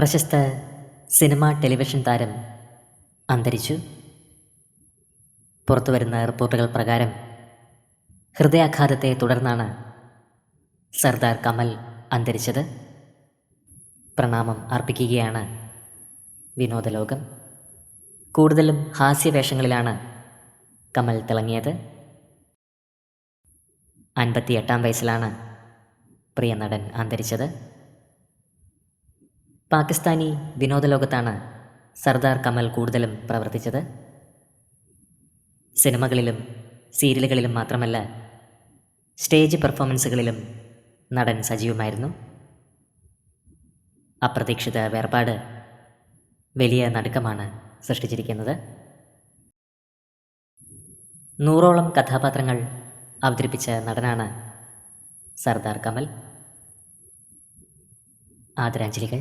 പ്രശസ്ത cinema television താരം അന്തരിച്ചു. പുറത്തുവരുന്ന റിപ്പോർട്ടുകൾ പ്രകാരം ഹൃദയാഘാതത്തെ തുടർന്നാണ് സർദാർ കമൽ അന്തരിച്ചത്. പ്രണാമം അർപ്പിക്കുകയാണ് വിനോദലോകം. കൂടുതലും ഹാസ്യവേഷങ്ങളിലാണ് കമൽ തിളങ്ങിയത്. അൻപത്തിയെട്ടാം വയസ്സിലാണ് പ്രിയ നടൻ അന്തരിച്ചത്. പാകിസ്ഥാനി വിനോദലോകത്താണ് സർദാർ കമൽ കൂടുതലും പ്രവർത്തിച്ചത്. സിനിമകളിലും സീരിയലുകളിലും മാത്രമല്ല സ്റ്റേജ് പെർഫോമൻസുകളിലും നടൻ സജീവമായിരുന്നു. അപ്രതീക്ഷിത വേർപാട് വലിയ നടുക്കമാണ് സൃഷ്ടിച്ചിരിക്കുന്നത്. നൂറോളം കഥാപാത്രങ്ങൾ അവതരിപ്പിച്ച നടനാണ് സർദാർ കമൽ. ആദരാഞ്ജലികൾ.